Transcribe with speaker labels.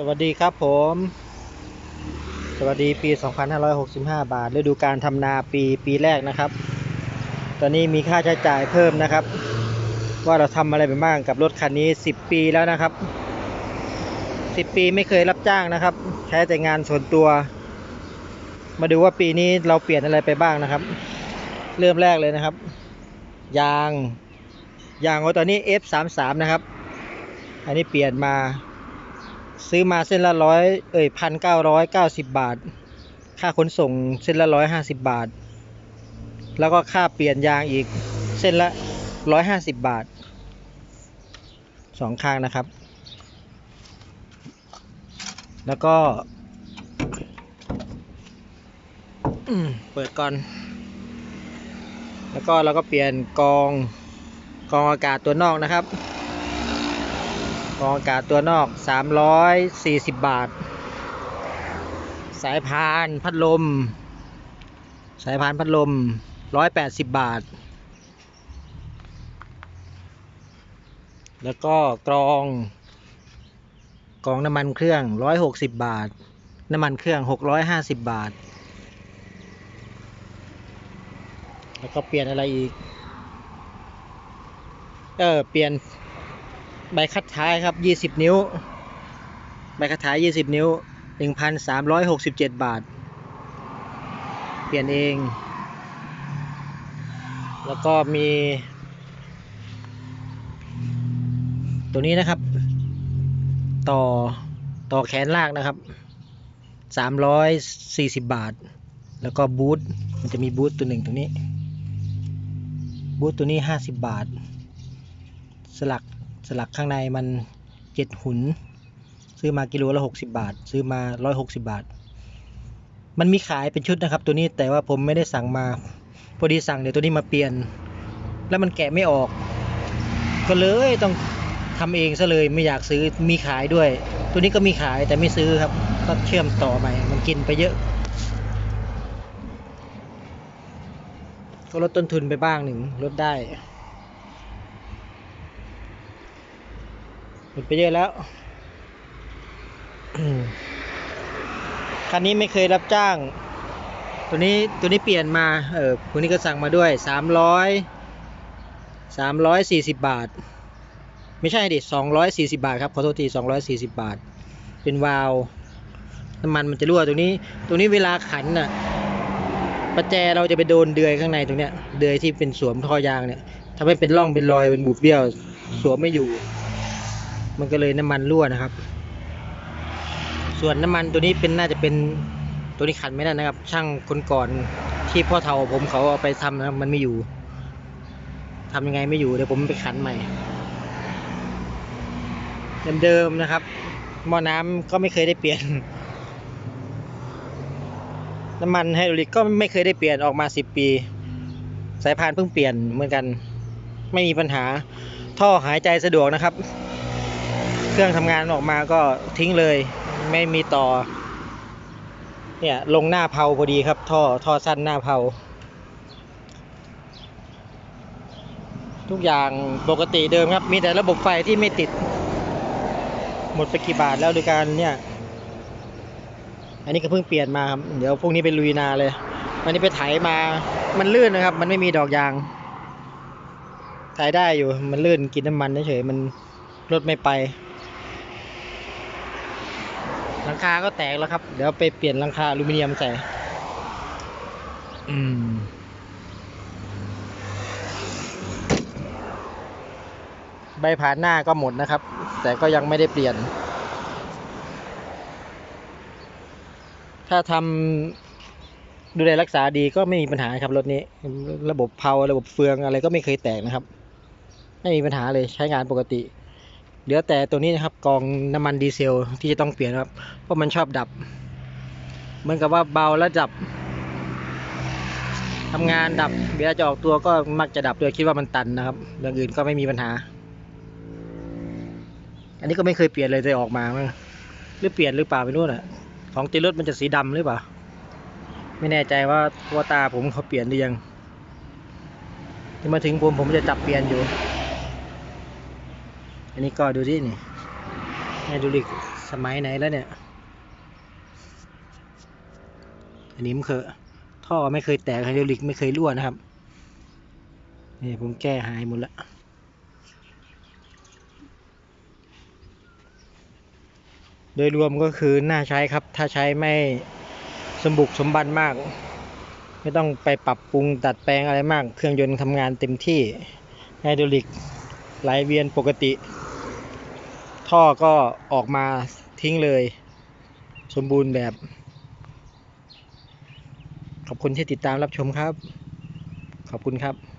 Speaker 1: สวัสดีครับผม สวัสดีปี 2565 บาทฤดูการทำนาปีปีแรกนะครับ ตอนนี้มีค่าใช้จ่ายเพิ่มนะครับ ว่าเราทำอะไรไปบ้างกับรถคันนี้ 10 ปีแล้วนะครับ 10 ปีไม่เคยรับจ้างนะครับ ใช้แต่งานส่วนตัว มาดูว่าปีนี้เราเปลี่ยนอะไรไปบ้างนะครับ เริ่มแรกเลยนะครับ ยาง ยางของตอนนี้ F33 นะครับ อันนี้เปลี่ยนมา ซื้อมาเส้นละร้อยเอ้ยพันเก้าร้อยเก้าสิบบาท ค่าขนส่งเส้นละร้อยห้าสิบบาท แล้วก็ค่าเปลี่ยนยางอีกเส้นละร้อยห้าสิบบาทสองข้างนะครับ แล้วก็ เปิดก่อน แล้วก็เราก็เปลี่ยนกองกองอากาศตัวนอกนะครับ กองอากาศตัวนอก 340 บาท สายพานพัดลม สายพานพัดลม 180 บาท แล้วก็กรองกรองน้ำมันเครื่อง 160 บาท น้ำมันเครื่อง 650 บาท แล้วก็เปลี่ยนอะไรอีก เออ เปลี่ยน ใบคัดท้ายครับ 20 นิ้ว ใบคัดท้าย 20 นิ้ว 1,367 บาท เปลี่ยนเอง แล้วก็มี ตัวนี้นะครับ ต่อต่อแขนลากนะครับ 340 บาท แล้วก็บูทมันจะมีบูทตัวหนึ่งตรงนี้ บูทตัวนี้ 50 บาท สลัก สลักข้างในมันเจ็ดหุน ซื้อมากิโลละหกสิบาท ซื้อมาร้อยหกสิบาท มันมีขายเป็นชุดนะครับ ตัวนี้แต่ว่าผมไม่ได้สั่งมา พอดีสั่งเดี๋ยวตัวนี้มาเปลี่ยน แล้วมันแกะไม่ออก ก็เลยต้องทำเองซะเลยไม่อยากซื้อมีขายด้วย ตัวนี้ก็มีขายแต่ไม่ซื้อครับก็เชื่อมต่อใหม่มันกินไปเยอะ ก็ลดต้นทุนไปบ้างหนึ่งลดได้ หมดไปเยอะแล้วคันนี้ไม่เคยรับจ้าง ตัวนี้ตัวนี้เปลี่ยนมา เออคนนี้ก็สั่งมาด้วยสามร้อยสามร้อยสี่สิบบาท ไม่ใช่ดิสองร้อยสี่สิบาทครับ ขอโทษทีสองร้อยสี่สิบาท เป็นวาล์วน้ำมันมันจะรั่วตรงนี้ ตรงนี้เวลาขันน่ะประแจเราจะไปโดนเดือยข้างในตรงเนี้ย เดือยที่เป็นสวมท่อยางเนี่ยทำให้เป็นร่องเป็นรอยเป็นบุบเบี้ยว สวมไม่อยู่ มันก็เลยน้ำมันรั่วนะครับ ส่วนน้ำมันตัวนี้เป็นน่าจะเป็นตัวนี้ขันไม่ได้นะครับ ช่างคนก่อนที่พ่อเฒ่าผมเขาเอาไปทำนะมันไม่อยู่ทำยังไงไม่อยู่เดี๋ยวผมไปขันใหม่เดิมๆนะครับหม้อน้ำก็ไม่เคยได้เปลี่ยน น้ำมันไฮดรอลิกก็ไม่เคยได้เปลี่ยนออกมาสิบปี สายพานเพิ่งเปลี่ยนเหมือนกัน ไม่มีปัญหา ท่อหายใจสะดวกนะครับ เครื่องทำงานออกมาก็ทิ้งเลย ไม่มีต่อ เนี่ยลงหน้าเพาพอดีครับ ท่อท่อสั้นหน้าเพาทุกอย่างปกติเดิมครับ มีแต่ระบบไฟที่ไม่ติด หมดไปกี่บาทแล้วโดยการเนี่ย อันนี้ก็เพิ่งเปลี่ยนมาครับ เดี๋ยวพรุ่งนี้ไปลุยนาเลย วันนี้ไปไถมา มันลื่นนะครับ มันไม่มีดอกยาง ไถได้อยู่ มันลื่นกินน้ำมันเฉยมันรถไม่ไป หลังคาก็แตกแล้วครับ เดี๋ยวไปเปลี่ยนหลังคาอลูมิเนียมใส่ อืมใบผ่านหน้าก็หมดนะครับ แต่ก็ยังไม่ได้เปลี่ยน ถ้าทำดูแลรักษาดีก็ไม่มีปัญหาครับรถนี้ ระบบเพาระบบเฟืองอะไรก็ไม่เคยแตกนะครับ ไม่มีปัญหาเลยใช้งานปกติ เหลือแต่ตัวนี้นะครับกองน้ำมันดีเซลที่จะต้องเปลี่ยนครับ เพราะมันชอบดับ เหมือนกับว่าเบาแล้วดับทำงานดับเวลาจะออกตัวก็มักจะดับโดยคิดว่ามันตันนะครับอย่างอื่นก็ไม่มีปัญหา อันนี้ก็ไม่เคยเปลี่ยนเลยแต่ออกมาหรือเปลี่ยนหรือเปล่าไม่รู้นะของตีรถมันจะสีดำหรือเปล่า ไม่แน่ใจว่าว่าตาผมเขาเปลี่ยนหรือยังที่มาถึงผมผมจะจับเปลี่ยนอยู่ อันนี้ก็ดูที่นี่ไฮดรอลิกสมัยไหนแล้วเนี่ย อันนี้มันเคยท่อไม่เคยแตกไฮดรอลิกไม่เคยรั่วนะครับ นี่ผมแก้หายหมดละโดยรวมก็คือน่าใช้ครับ ถ้าใช้ไม่สมบุกสมบันมาก ไม่ต้องไปปรับปรุงดัดแปลงอะไรมาก เครื่องยนต์ทำงานเต็มที่ไฮดรอลิกไหลเวียนปกติ ท่อก็ออกมาทิ้งเลย สมบูรณ์แบบ ขอบคุณที่ติดตามรับชมครับ ขอบคุณครับ